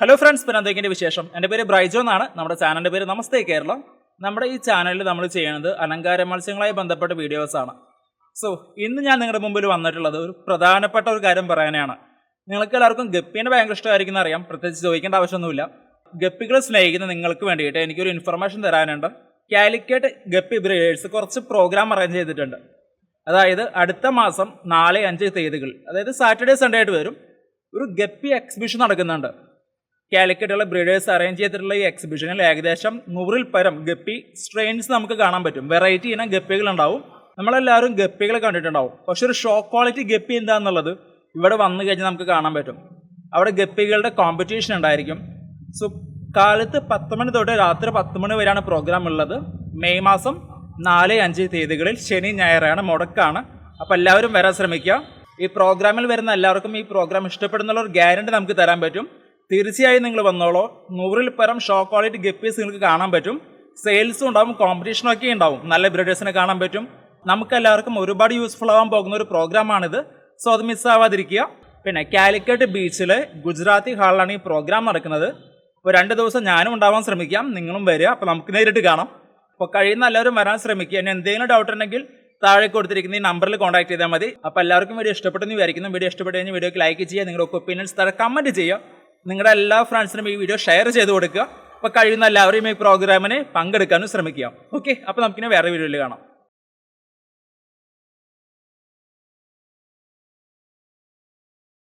Hello friends പിന്നെ വിശേഷം. എന്റെ പേര് ബ്രൈജോ എന്നാണ്. നമ്മുടെ ചാനലിന്റെ പേര് നമസ്തേ കേരളം. നമ്മുടെ ഈ ചാനലിൽ നമ്മൾ ചെയ്യുന്നത് അലങ്കാര മത്സ്യങ്ങളുമായി ബന്ധപ്പെട്ട വീഡിയോസാണ് സോ ഇന്ന് ഞാൻ നിങ്ങളുടെ മുമ്പിൽ വന്നിട്ടുള്ളത് ഒരു പ്രധാനപ്പെട്ട ഒരു കാര്യം പറയാനാണ്. നിങ്ങൾക്ക് എല്ലാവർക്കും ഗപ്പീനെ ഭയങ്കര ഇഷ്ടമായിരിക്കും അറിയാം പ്രത്യേകിച്ച് ചോദിക്കേണ്ട ആവശ്യമൊന്നുമില്ല. ഗപ്പികളെ സ്നേഹിക്കുന്ന നിങ്ങൾക്ക് വേണ്ടിയിട്ട് എനിക്കൊരു ഇൻഫർമേഷൻ തരാനുണ്ട്. കാലിക്കറ്റ് ഗപ്പി ബ്രീഡേഴ്സ് കുറച്ച് പ്രോഗ്രാം അറേഞ്ച് ചെയ്തിട്ടുണ്ട്. അതായത് അടുത്ത മാസം നാല് അഞ്ച് തീയതികൾ അതായത് സാറ്റർഡേ സൺഡേ ആയിട്ട് വരും. ഒരു ഗപ്പി എക്സിബിഷൻ നടക്കുന്നുണ്ട്. കാലിക്കറ്റുള്ള ബ്രീഡേഴ്സ് അറേഞ്ച് ചെയ്തിട്ടുള്ള ഈ എക്സിബിഷനിൽ ഏകദേശം നൂറിൽ പരം ഗപ്പി സ്ട്രെയിൻസ് നമുക്ക് കാണാൻ പറ്റും. വെറൈറ്റി ഇനം ഗപ്പികൾ ഉണ്ടാവും. നമ്മളെല്ലാവരും ഗപ്പികൾ കണ്ടിട്ടുണ്ടാവും. പക്ഷെ ഒരു ഷോ ക്വാളിറ്റി ഗപ്പി എന്താണെന്നുള്ളത് ഇവിടെ വന്നു കഴിഞ്ഞാൽ നമുക്ക് കാണാൻ പറ്റും. അവിടെ ഗപ്പികളുടെ കോമ്പറ്റീഷൻ ഉണ്ടായിരിക്കും. സോ കാലത്ത് പത്ത് മണി തൊട്ട് രാത്രി പത്ത് മണി വരെയാണ് പ്രോഗ്രാം ഉള്ളത്. മെയ് മാസം നാല് അഞ്ച് തീയതികളിൽ ശനി ഞായറാണ് മുടക്കാണ്. അപ്പോൾ എല്ലാവരും വരാൻ ശ്രമിക്കുക. ഈ പ്രോഗ്രാമിൽ വരുന്ന എല്ലാവർക്കും ഈ പ്രോഗ്രാം ഇഷ്ടപ്പെടുന്നുള്ള ഒരു ഗ്യാരണ്ടി നമുക്ക് തരാൻ പറ്റും. തീർച്ചയായും നിങ്ങൾ വന്നോളൂ. നൂറിൽ പരം ഷോ ക്വാളിറ്റി ഗപ്പീസ് നിങ്ങൾക്ക് കാണാൻ പറ്റും. സെയിൽസും ഉണ്ടാവും കോമ്പറ്റീഷനും ഒക്കെ ഉണ്ടാവും. നല്ല ബ്രീഡേഴ്സിനെ കാണാൻ പറ്റും. നമുക്ക് എല്ലാവർക്കും ഒരുപാട് യൂസ്ഫുൾ ആവാൻ പോകുന്ന ഒരു പ്രോഗ്രാമാണിത് സോ അത് മിസ്സാവാതിരിക്കുക പിന്നെ കാലിക്കറ്റ് ബീച്ചിൽ ഗുജറാത്തി ഹാളിലാണ് ഈ പ്രോഗ്രാം നടക്കുന്നത്. അപ്പോൾ രണ്ട് ദിവസം ഞാനും ഉണ്ടാവാൻ ശ്രമിക്കാം. നിങ്ങളും വരിക. അപ്പോൾ നമുക്ക് നേരിട്ട് കാണാം. അപ്പോൾ കഴിയുന്ന എല്ലാവരും വരാൻ ശ്രമിക്കുക. ഇനി എന്തെങ്കിലും ഡൗട്ട് ഉണ്ടെങ്കിൽ താഴെ കൊടുത്തിരിക്കുന്ന ഈ നമ്പറിൽ കോൺടാക്ട് ചെയ്താൽ മതി. അപ്പോൾ എല്ലാവർക്കും വീഡിയോ ഇഷ്ടപ്പെട്ടെന്ന് വിചാരിക്കുന്നു. വീഡിയോ ഇഷ്ടപ്പെട്ട് കഴിഞ്ഞാൽ വീഡിയോക്ക് ലൈക്ക് ചെയ്യുക. നിങ്ങളുടെ ഒപ്പീനിയൻസ് താഴെ കമന്റ് ചെയ്യുക. നിങ്ങളുടെ എല്ലാ ഫ്രണ്ട്സിനും ഈ വീഡിയോ ഷെയർ ചെയ്ത് കൊടുക്കുക. അപ്പോൾ കഴിയുന്ന എല്ലാവരെയും ഈ പ്രോഗ്രാമിന് പങ്കെടുക്കാനും ശ്രമിക്കുക. ഓക്കെ അപ്പോൾ നമുക്കിനി വേറെ വീഡിയോയിൽ കാണാം.